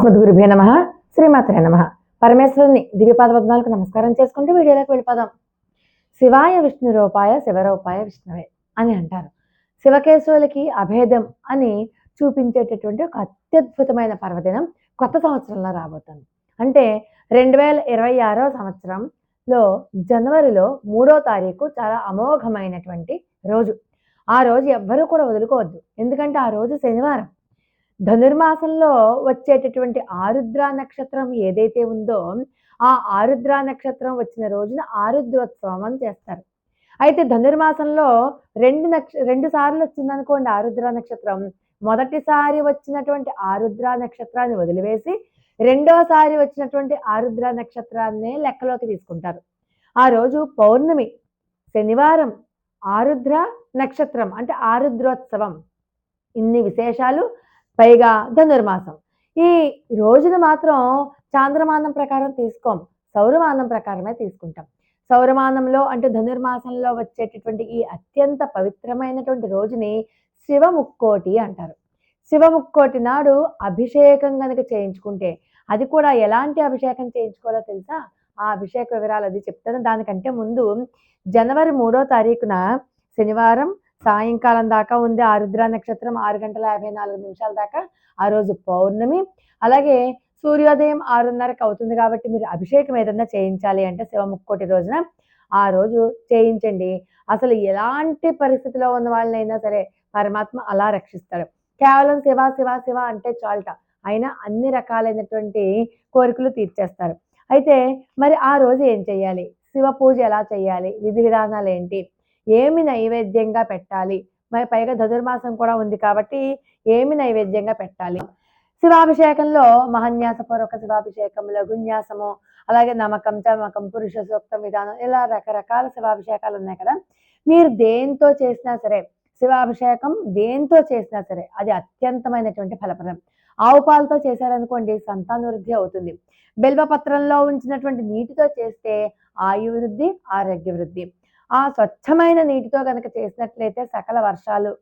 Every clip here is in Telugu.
అస్మద్గురుభ్యో నమ. శ్రీమాత్రే నమ. పరమేశ్వరుని దివ్యపాద పద్మాలకు నమస్కారం చేసుకుంటూ వీడియోలోకి వెళ్ళిపోదాం. శివాయ విష్ణు రూపాయ శివరూపాయ విష్ణువే అని అంటారు. శివకేశవులకి అభేదం అని చూపించేటటువంటి ఒక అత్యద్భుతమైన పర్వదినం కొత్త సంవత్సరంలో రాబోతుంది. అంటే రెండు వేల ఇరవై ఆరో సంవత్సరంలో జనవరిలో మూడో తారీఖు చాలా అమోఘమైనటువంటి రోజు. ఆ రోజు ఎవ్వరూ కూడా వదులుకోవద్దు. ఎందుకంటే ఆ రోజు శనివారం. ధనుర్మాసంలో వచ్చేటటువంటి ఆరుద్ర నక్షత్రం ఏదైతే ఉందో ఆ ఆరుద్ర నక్షత్రం వచ్చిన రోజున ఆరుద్రోత్సవం అని చేస్తారు. అయితే ధనుర్మాసంలో రెండు నక్ష రెండు సార్లు వచ్చిందనుకోండి ఆరుద్ర నక్షత్రం. మొదటిసారి వచ్చినటువంటి ఆరుద్ర నక్షత్రాన్ని వదిలివేసి రెండోసారి వచ్చినటువంటి ఆరుద్ర నక్షత్రాన్నే లెక్కలోకి తీసుకుంటారు. ఆ రోజు పౌర్ణమి శనివారం ఆరుద్ర నక్షత్రం అంటే ఆరుద్రోత్సవం. ఇన్ని విశేషాలు పైగా ధనుర్మాసం. ఈ రోజున మాత్రం చాంద్రమానం ప్రకారం తీసుకోం సౌరమానం ప్రకారమే తీసుకుంటాం. సౌరమానంలో అంటే ధనుర్మాసంలో వచ్చేటటువంటి ఈ అత్యంత పవిత్రమైనటువంటి రోజుని శివముక్కోటి అంటారు. శివముక్కోటి నాడు అభిషేకం కనుక చేయించుకుంటే అది కూడా ఎలాంటి అభిషేకం చేయించుకోవాలో తెలుసా? ఆ అభిషేక వివరాలు అది చెప్తాను. దానికంటే ముందు జనవరి మూడో తారీఖున శనివారం సాయంకాలం దాకా ఉంది ఆరుద్ర నక్షత్రం ఆరు గంటల యాభై నాలుగు నిమిషాల దాకా ఆ రోజు పౌర్ణమి. అలాగే సూర్యోదయం ఆరున్నరకు అవుతుంది కాబట్టి మీరు అభిషేకం ఏదన్నా చేయించాలి అంటే శివముక్కోటి రోజున ఆ రోజు చేయించండి. అసలు ఎలాంటి పరిస్థితిలో ఉన్న వాళ్ళనైనా సరే పరమాత్మ అలా రక్షిస్తాడు. కేవలం శివ శివ శివ అంటే చాలట. అయినా అన్ని రకాలైనటువంటి కోరికలు తీర్చేస్తారు. అయితే మరి ఆ రోజు ఏం చేయాలి? శివ పూజ ఎలా చేయాలి? విధి విధానాలు ఏంటి? ఏమి నైవేద్యంగా పెట్టాలి? మరి పైగా ధనుర్మాసం కూడా ఉంది కాబట్టి ఏమి నైవేద్యంగా పెట్టాలి? శివాభిషేకంలో మహన్యాసపూర్వక శివాభిషేకం లఘున్యాసము అలాగే నమకం చమకం పురుష సూక్తం విధానం ఇలా రకరకాల శివాభిషేకాలు ఉన్నాయి కదా. మీరు దేంతో చేసినా సరే శివాభిషేకం దేంతో చేసినా సరే అది అత్యంతమైనటువంటి ఫలప్రదం. ఆవు పాలతో చేశారనుకోండి సంతానవృద్ధి అవుతుంది. బెల్వపత్రంలో ఉంచినటువంటి నీటితో చేస్తే ఆయువృద్ధి ఆరోగ్య వృద్ధి. ఆ స్వచ్ఛమైన నీటితో కనుక చేసినట్లయితే సకల వర్షాలు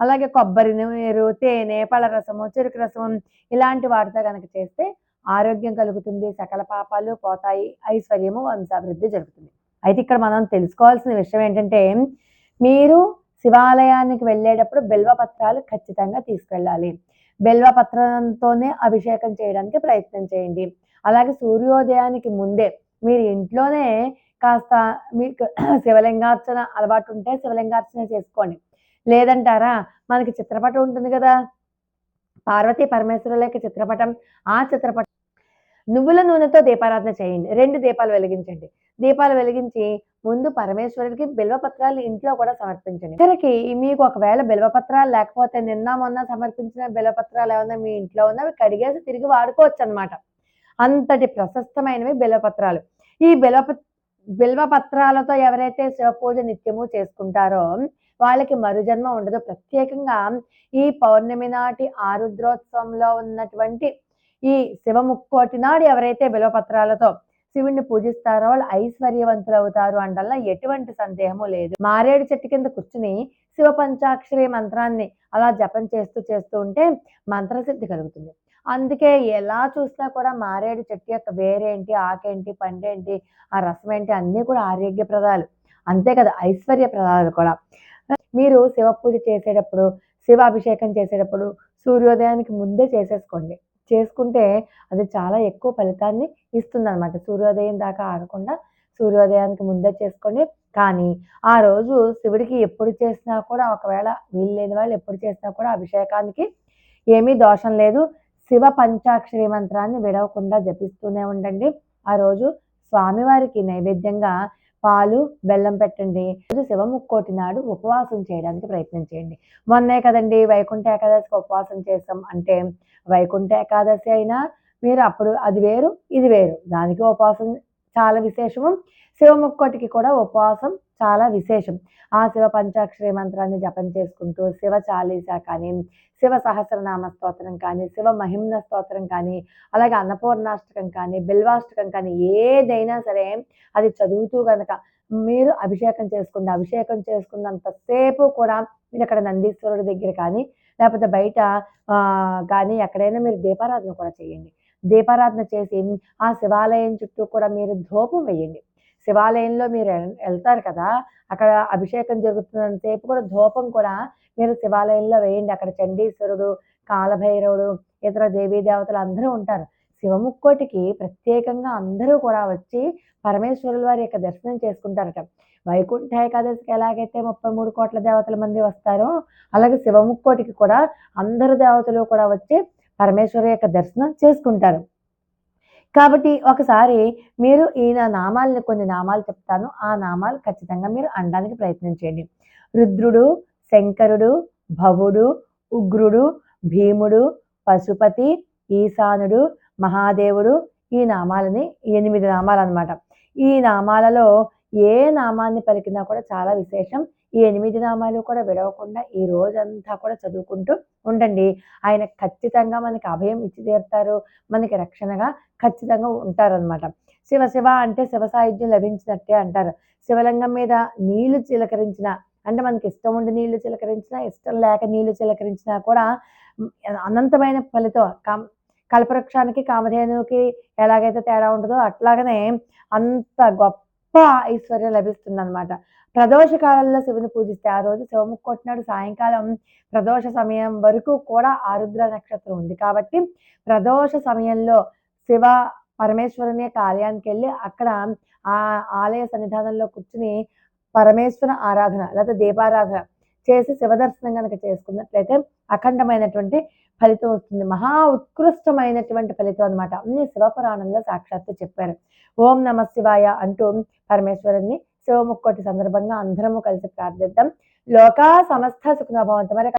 అలాగే కొబ్బరి నీరు తేనె పళ్ళరసము చెరుకు రసం ఇలాంటి వాటితో కనుక చేస్తే ఆరోగ్యం కలుగుతుంది సకల పాపాలు పోతాయి ఐశ్వర్యము వంశాభివృద్ధి జరుగుతుంది. అయితే ఇక్కడ మనం తెలుసుకోవాల్సిన విషయం ఏంటంటే మీరు శివాలయానికి వెళ్ళేటప్పుడు బిల్వపత్రాలు ఖచ్చితంగా తీసుకెళ్ళాలి. బిల్వపత్రంతోనే అభిషేకం చేయడానికి ప్రయత్నం చేయండి. అలాగే సూర్యోదయానికి ముందే మీరు ఇంట్లోనే కాస్త మీకు శివలింగార్చన అలవాటు ఉంటే శివలింగార్చన చేసుకోండి. లేదంటారా? మనకి చిత్రపటం ఉంటుంది కదా. పార్వతీ పరమేశ్వరులకి చిత్రపటం ఆ చిత్రపటం నువ్వుల నూనెతో దీపారాధన చేయండి. రెండు దీపాలు వెలిగించండి. దీపాలు వెలిగించి ముందు పరమేశ్వరుడికి బిల్వపత్రాలు ఇంట్లో కూడా సమర్పించండి. ఇద్దరికి మీకు ఒకవేళ బిల్వపత్రాలు లేకపోతే నిన్న మొన్న సమర్పించిన బిల్వపత్రాలు ఏమన్నా మీ ఇంట్లో ఉన్నా అవి కడిగేసి తిరిగి వాడుకోవచ్చు అనమాట అంతటి ప్రశస్తమైనవి బిల్వపత్రాలు ఈ బిల్వ పత్రాలతో ఎవరైతే శివ పూజ నిత్యము చేసుకుంటారో వాళ్ళకి మరుజన్మ ఉండదు. ప్రత్యేకంగా ఈ పౌర్ణమి నాటి ఆరుద్రోత్సవంలో ఉన్నటువంటి ఈ శివ ముక్కోటి నాడు ఎవరైతే బిల్వ పత్రాలతో శివుణ్ణి పూజిస్తారో వాళ్ళు ఐశ్వర్యవంతులు అవుతారు అంటల్లా ఎటువంటి సందేహము లేదు. మారేడు చెట్టు కింద కూర్చుని శివ పంచాక్షరి మంత్రాన్ని అలా జపం చేస్తూ చేస్తూ ఉంటే మంత్రసిద్ధి కలుగుతుంది. అందుకే ఎలా చూసినా కూడా మారేడు చెట్టు యొక్క వేరేంటి ఆకేంటి పండేంటి ఆ రసం ఏంటి అన్నీ కూడా ఆరోగ్యప్రదాలు. అంతే కదా ఐశ్వర్య ప్రదాలు కూడా. మీరు శివ పూజ చేసేటప్పుడు శివ అభిషేకం చేసేటప్పుడు సూర్యోదయానికి ముందే చేసేసుకోండి. చేసుకుంటే అది చాలా ఎక్కువ ఫలితాన్ని ఇస్తుంది అనమాట సూర్యోదయం దాకా ఆగకుండా సూర్యోదయానికి ముందే చేసుకోండి కానీ ఆ రోజు శివుడికి ఎప్పుడు చేసినా కూడా ఒకవేళ వీలు లేని వాళ్ళు ఎప్పుడు చేసినా కూడా అభిషేకానికి ఏమీ దోషం లేదు. శివ పంచాక్షరి మంత్రాన్ని విడవకుండా జపిస్తూనే ఉండండి. ఆ రోజు స్వామివారికి నైవేద్యంగా పాలు బెల్లం పెట్టండి. రోజు శివముక్కోటి నాడు ఉపవాసం చేయడానికి ప్రయత్నం చేయండి. మొన్నే కదండి వైకుంఠ ఏకాదశికి ఉపవాసం చేస్తాం అంటే వైకుంఠ ఏకాదశి అయినా మీరు అప్పుడు అది వేరు ఇది వేరు. దానికి ఉపవాసం చాలా విశేషము. శివముక్కోటికి కూడా ఉపవాసం చాలా విశేషం. ఆ శివ పంచాక్షరి మంత్రాన్ని జపం చేసుకుంటూ శివ చాలీసా కానీ శివ సహస్రనామ స్తోత్రం కానీ శివ మహిమ్న స్తోత్రం కానీ అలాగే అన్నపూర్ణాష్టకం కానీ బిల్వాష్టకం కానీ ఏదైనా సరే అది చదువుతూ కనుక మీరు అభిషేకం చేసుకోండి అభిషేకం చేసుకున్నంతసేపు కూడా మీరు అక్కడ నందీశ్వరుడి దగ్గర కానీ లేకపోతే బయట కానీ ఎక్కడైనా మీరు దీపారాధన కూడా చేయండి. దీపారాధన చేసి ఆ శివాలయం చుట్టూ కూడా మీరు ధూపం వేయండి. శివాలయంలో మీరు వెళ్తారు కదా అక్కడ అభిషేకం జరుగుతున్నంతసేపు కూడా ధూపం కూడా మీరు శివాలయంలో వేయండి. అక్కడ చండీశ్వరుడు కాలభైరవుడు ఇతర దేవీ దేవతలు అందరూ ఉంటారు. శివముక్కోటికి ప్రత్యేకంగా అందరూ కూడా వచ్చి పరమేశ్వరుల వారి యొక్క దర్శనం చేసుకుంటారట. వైకుంఠ ఏకాదశికి ఎలాగైతే ముప్పై మూడు కోట్ల దేవతల మంది వస్తారో అలాగే శివముక్కోటికి కూడా అందరు దేవతలు కూడా వచ్చి పరమేశ్వరు యొక్క దర్శనం చేసుకుంటారు. కాబట్టి ఒకసారి మీరు ఈయన నామాలని కొన్ని నామాలు చెప్తాను. ఆ నామాలు ఖచ్చితంగా మీరు అనడానికి ప్రయత్నం చేయండి. రుద్రుడు శంకరుడు భవుడు ఉగ్రుడు భీముడు పశుపతి ఈశానుడు మహాదేవుడు ఈ నామాలని ఎనిమిది నామాలు అనమాట ఈ నామాలలో ఏ నామాన్ని పలికినా కూడా చాలా విశేషం. ఈ ఎనిమిది నామాలు కూడా విడవకుండా ఈ రోజంతా కూడా చదువుకుంటూ ఉండండి. ఆయన ఖచ్చితంగా మనకి అభయం ఇచ్చి తీరుతారు. మనకి రక్షణగా ఖచ్చితంగా ఉంటారనమాట శివ శివ అంటే శివ సాయుధ్యం లభించినట్టే అంటారు. శివలింగం మీద నీళ్ళు చిలకరించిన అంటే మనకి ఇష్టం ఉండి నీళ్ళు చిలకరించినా ఇష్టం లేక నీళ్ళు చిలకరించినా కూడా అనంతమైన ఫలితం కల్పవృక్షానికి కామధేనుకి ఎలాగైతే తేడా ఉంటుందో అట్లాగనే అంత గొప్ప ఐశ్వర్యం లభిస్తుంది అనమాట ప్రదోష కాలంలో శివుని పూజిస్తే ఆ రోజు శివముఖ కొట్టినాడు. సాయంకాలం ప్రదోష సమయం వరకు కూడా ఆరుద్ర నక్షత్రం ఉంది. కాబట్టి ప్రదోష సమయంలో శివ పరమేశ్వరుని యొక్క ఆలయానికి వెళ్ళి అక్కడ ఆ ఆలయ సన్నిధానంలో కూర్చుని పరమేశ్వర ఆరాధన లేదా దీపారాధన చేసి శివదర్శనం కనుక చేసుకున్నట్లయితే అఖండమైనటువంటి ఫలితం వస్తుంది. మహా ఉత్కృష్టమైనటువంటి ఫలితం అనమాట అన్ని శివపురాణంలో సాక్షాత్తు చెప్పారు. ఓం నమ శివాయ అంటూ పరమేశ్వరుని శివముక్కోటి సందర్భంగా అందరము కలిసి ప్రార్థిద్దాం. లోకా సమస్త సుఖనభవంత మరి